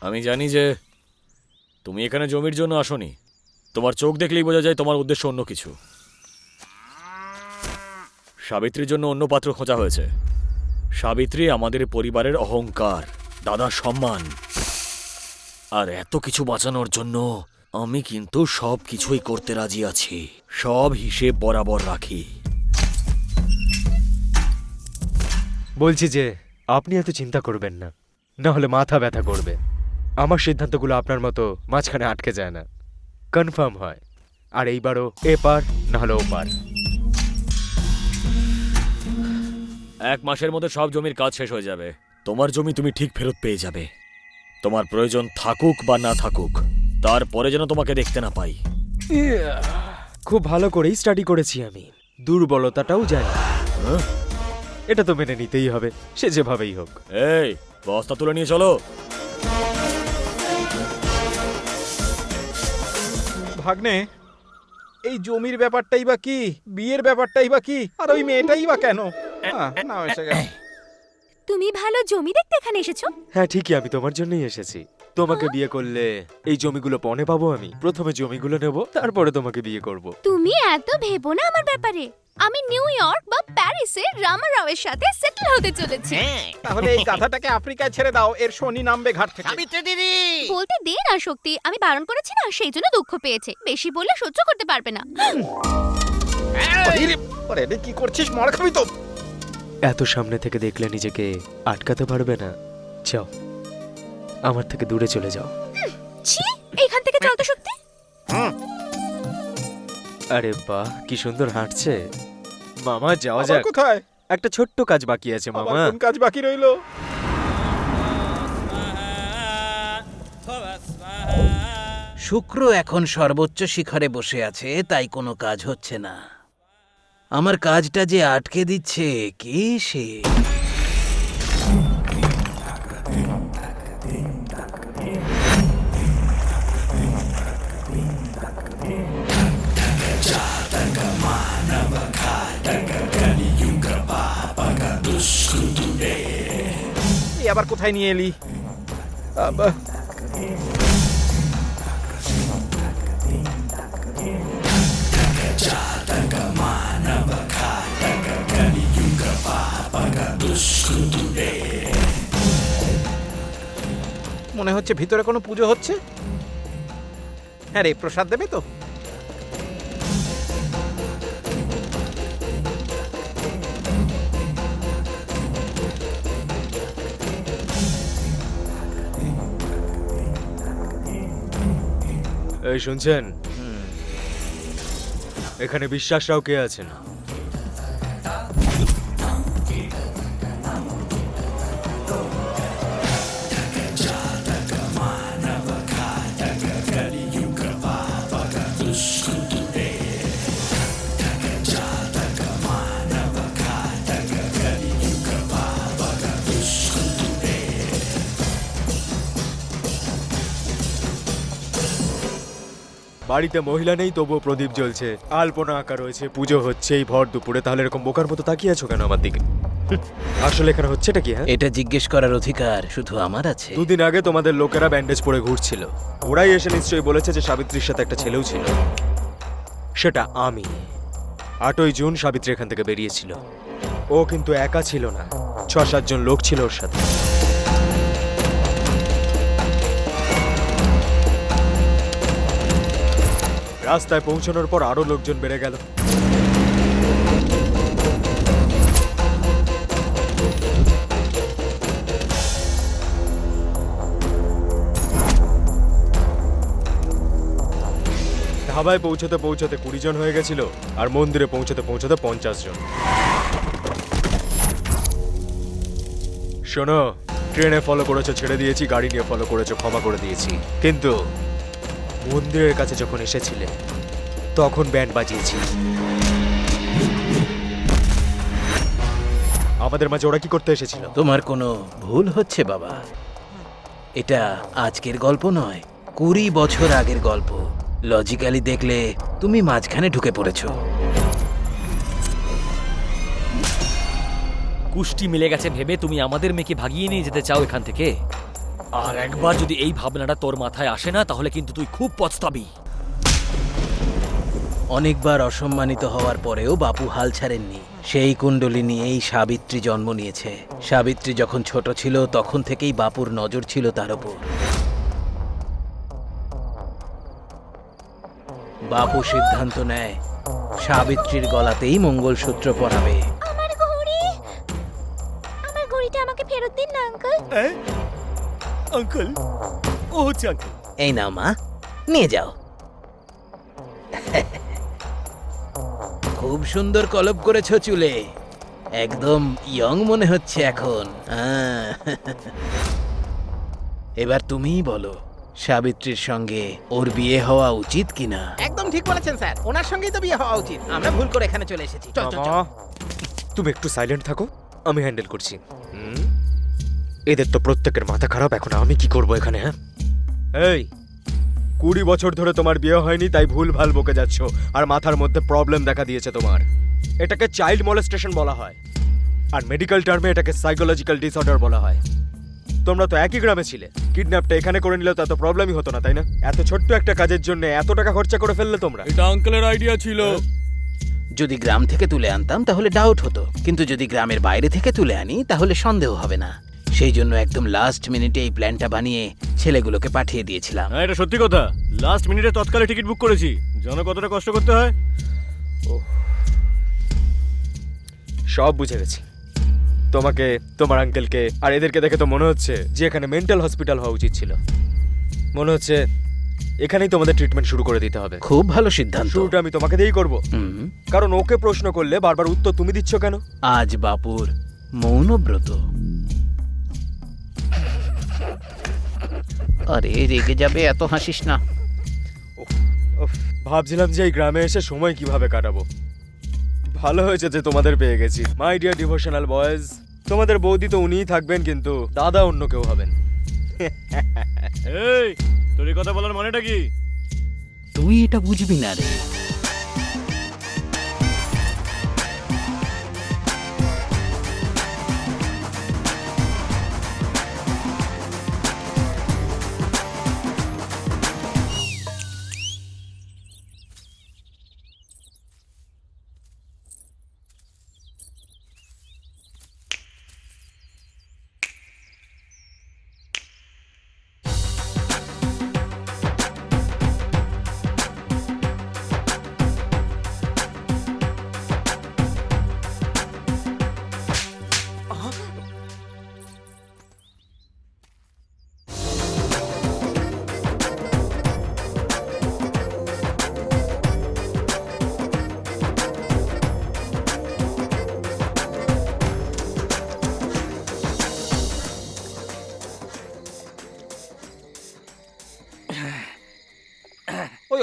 আমি জানি যে তুমি এখানে জমির জন্য আসনি। তোমার চোখ দেখলেই বোঝা যায় তোমার উদ্দেশ্য অন্য কিছু। সাবিত্রীর জন্য অন্য পাত্র খোঁজা হয়েছে। সাবিত্রী আমাদের পরিবারের অহংকার, দাদার সম্মান। আর এত কিছু বাঁচানোর জন্য আমি কিন্তু সব কিছুই করতে রাজি আছি। সব হিসেব বরাবর রাখি। বলছি যে, আপনি এত চিন্তা করবেন না। না হলে মাথা ব্যথা করবে। আমার সিদ্ধান্তগুলো আপনার মতো মাঝখানে আটকে যায় না। কনফার্ম হয়। আর এইবারও এ পার না হলে ও পার। এক মাসের মধ্যে সব জমির কাজ শেষ হয়ে যাবে। তোমার জমি তুমি ঠিক ফেরত পেয়ে যাবে। তোমার প্রয়োজন থাকুক বা না থাকুক তারপরে যেন তোমাকে দেখতে না পাই। খুব ভালো করেই স্টাডি করেছি আমি। দুর্বলতাটাও জানি। হ্যাঁ? এটা তো মেনে নিতেই হবে সে যেভাবেই হোক। এই বস্তা তুলে নিয়ে চলো। ভাগ্নে এই জমির ব্যাপারটাই বা কি? বিয়ের ব্যাপারটাই বা কি? আর ওই মেয়েটাই বা কেন? আহ, নাও এসে গেল। তুমি ভালো জমি দেখতে এখানে এসেছ? হ্যাঁ ঠিকই আমি তোমার জন্যই এসেছি। তোমাকে বিয়ে করলে এই জমিগুলো পণে পাবো আমি। প্রথমে জমিগুলো নেব তারপরে তোমাকে বিয়ে করব। তুমি এত ভেবো না আমার ব্যাপারে। আমি নিউ ইয়র্ক বা প্যারিসে রামা রাওয়ের সাথে সেটেল হতে চলেছি। তাহলে এই গাধাটাকে আফ্রিকায় ছেড়ে দাও এর শনি নামবে ঘাট থেকে। সাবিত্রী দিদি! বলতে দে না শক্তি। আমি বারণ করেছি না সেই জন্য দুঃখ পেয়েছে। বেশি বললে সহ্য করতে পারবে না। ওরে, রে, কি করছিস? মার খাবি তো। এত সামনে থেকে দেখলে নিজেকে আটকাতে পারবে না। যাও আমার থেকে দূরে চলে যাও। ছি এইখান থেকে চল তো শক্তি। আরে বাহ কি সুন্দর হাঁটছে। মামা যাওয়া যাক। কোথায়? একটা ছোট্ট কাজ বাকি আছে মামা। কোন কাজ বাকি রইল? শুক্র এখন সর্বোচ্চ শিখরে বসে আছে তাই কোনো কাজ হচ্ছে না। আমার কাজটা যে আটকে দিচ্ছে কে সে? আবার কোথায় নিয়ে এলি? মনে হচ্ছে ভিতরে কোনো পুজো হচ্ছে? হ্যাঁ রে, প্রসাদ দেবে তো? এই শুনছেন? এখানে বিশ্বাস রাও কে আছেন? বাড়িতে মহিলা নেই তবুও প্রদীপ জ্বলছে। আলপনা আঁকা রয়েছে পুজো হচ্ছে এই ভর দুপুরে। তাহলে এরকম বোকার মতো তাকিয়ে আছো কেন আমার দিকে? আসলে এখানে হচ্ছেটা কি হ্যাঁ? এটা জিজ্ঞেস করার অধিকার শুধু আমার আছে। দুদিন আগে তোমাদের লোকেরা ব্যান্ডেজ পরে ঘুরছিল। ওরাই এসে নিশ্চয়ই বলেছে যে সাবিত্রীর সাথে একটা ছেলেও ছিল। সেটা আমি। আটই জুন সাবিত্রী এখান থেকে বেরিয়েছিল। ও কিন্তু একা ছিল না। ছ সাতজন লোক ছিল ওর সাথে। রাস্তায় পৌঁছানোর পর আরও লোকজন বেড়ে গেল। ধাবায় পৌঁছতে পৌঁছতে কুড়ি জন হয়ে গেছিল আর মন্দিরে পৌঁছতে পৌঁছতে পঞ্চাশ জন। শোনো, ট্রেনে ফলো করেছ, ছেড়ে দিয়েছি, গাড়ি নিয়ে ফলো করেছ, ক্ষমা করে দিয়েছি। কিন্তু মন্দিরের কাছে যখন এসেছিলে তখন ব্যান্ড বাজিয়েছি। আমাদের মাঝে ওরা কি করতে এসেছিল? তোমার কোনো ভুল হচ্ছে বাবা? এটা আজকের গল্প নয় কুড়ি বছর আগের গল্প। লজিক্যালি দেখলে তুমি মাঝখানে ঢুকে পড়েছ। কুষ্টি মিলে গেছে ভেবে তুমি আমাদের মেয়েকে ভাগিয়ে নিয়ে যেতে চাও এখান থেকে? আর একবার যদি এই ভাবনাটা তোর মাথায় আসে না তাহলে কিন্তু তুই খুব পস্তাবি। অনেকবার অসম্মানিত হওয়ার পরেও বাপু হাল ছাড়েননি। সেই কুণ্ডলী নিয়েই সাবিত্রী জন্ম নিয়েছে। সাবিত্রী যখন ছোট ছিল তখন থেকেই বাপুর নজর ছিল তার ওপর। বাপু সিদ্ধান্ত নেয় সাবিত্রীর গলাতেই মঙ্গলসূত্র পরাবে। আমার ঘড়ি। আমার ঘড়িটা আমাকে ফেরত দিন না আঙ্কেল। আঙ্কেল। ও হচ্ছে আঙ্কেল। এই নাও মা। নিয়ে যাও। খুব সুন্দর কলপ করেছ চুলে। একদম ইয়ং মনে হচ্ছে এখন। আহ। এবার তুমিই বলো সাবিত্রীর সঙ্গে ওর বিয়ে হওয়া উচিত কিনা? একদম ঠিক বলেছেন স্যার। ওনার সঙ্গেই তো বিয়ে হওয়া উচিত। আমরা ভুল করে এখানে চলে এসেছি। চল চল চল। তুমি একটু সাইলেন্ট থাকো। আমি হ্যান্ডেল করছি। হুম? এদের তো প্রত্যেকের মাথা খারাপ এখন আমি কি করব এখানে হ্যাঁ? এই কুড়ি বছর ধরে তোমার বিয়ে হয়নি তাই ভুল ভালো বকে যাচ্ছ আর মাথার মধ্যে প্রবলেম দেখা দিয়েছে তোমার। এটাকে চাইল্ড মলেস্টেশন বলা হয় আর মেডিকেল টার্মে এটাকে সাইকোলজিক্যাল ডিসঅর্ডার বলা হয়। তোমরা তো একই গ্রামে ছিলে কিডন্যাপটা এখানে করে নিলে তো এত প্রবলেমই হতো না তাই না? এত ছোট্ট একটা কাজের জন্য এত টাকা খরচা করে ফেললে তোমরা। এটা আঙ্কেলের আইডিয়া ছিল। যদি গ্রাম থেকে তুলে আনতাম তাহলে ডাউট হতো। কিন্তু যদি গ্রামের বাইরে থেকে তুলে আনি তাহলে সন্দেহ হবে না। সেই জন্য একদম লাস্ট মিনিটে এই প্ল্যানটা বানিয়ে ছেলেগুলোকে পাঠিয়ে দিয়েছিলাম। হ্যাঁ এটা সত্যি কথা। লাস্ট মিনিটে তৎকালে টিকিট বুক করেছি। জানো কতটা কষ্ট করতে হয়। সব বুঝে গেছি। তোমাকে তোমার আঙ্কেলকে আর এদেরকে দেখে তো মনে হচ্ছে যে এখানে মেন্টাল হসপিটাল হওয়া উচিত ছিল। মনে হচ্ছে এখানেই তোমাদের ট্রিটমেন্ট শুরু করে দিতে হবে। খুব ভালো সিদ্ধান্ত। শুরুটা আমি তোমাকে দিয়েই করব। হুম, কারণ ওকে প্রশ্ন করলে বারবার উত্তর তুমি দিচ্ছ কেন? আজ বাপুর মৌনব্রত। আরে রেগে যাবে এত হাসিস না। উফ, ভাবছিলাম যে এই গ্রামে এসে সময় কীভাবে কাটাবো। ভালো হয়েছে যে তোমাদের পেয়ে গেছি। মাই ডিয়ার ডিভোশনাল বয়েজ তোমাদের বৌদি তো উনিই থাকবেন কিন্তু দাদা অন্য কেউ হবেন। এই তোর কথা বলার মানেটা কি? তুই এটা বুঝবি না রে।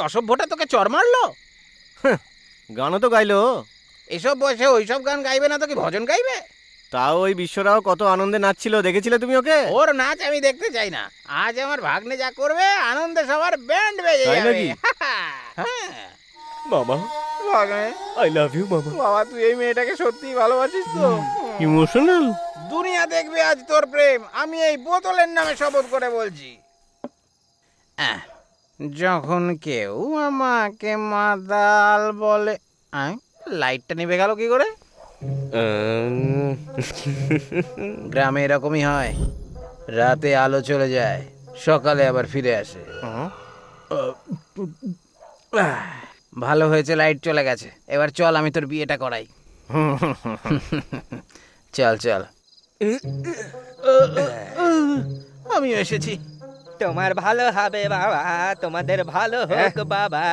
অসভ্যটা তোকে চর মারলো? গানও তো গাইলো। এসব বয়সে ওইসব গান গাইবে না তো কি ভজন গাইবে? তাও ওই বিশ্বরাও কত আনন্দে নাচছিল দেখেছিলে তুমি ওকে? ওর নাচ আমি দেখতে চাই না। আজ আমার ভাগ্নে যা করবে আনন্দে সবার ব্যান্ড বেজে যাবে। হ্যাঁ। মামা ভাগ্নে, আই লাভ ইউ মামা। বাবা তুই এই মেয়েটাকে সত্যি ভালোবাসিস তো? ইমোশনাল দুনিয়া দেখবে আজ তোর প্রেম। আমি এই বোতলের নামে শপথ করে বলছি। আহ, যখন কেউ আমাকে মাদাল বলে লাইটটা নিভে গেল কি করে গ্রামে এরকমই হয় রাতে আলো চলে যায় সকালে আবার ফিরে আসে ভালো হয়েছে লাইট চলে গেছে এবার চল আমি তোর বিয়েটা করাই চল চল আমি এসেছি তোমার ভালো হবে বাবা তোমাদের ভালো হোক বাবা।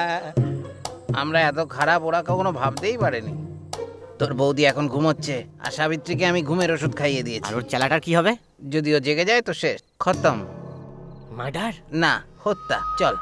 আমরা এত খারাপ ওরা কখনো ভাবতেই পারেনি। তোর বৌদি এখন ঘুমোচ্ছে আর সাবিত্রীকে আমি ঘুমের ওষুধ খাইয়ে দিয়েছি। আর ওর চালাটার কি হবে? যদিও জেগে যায় তো শেষ খতম। মার্ডার? না হত্যা চল।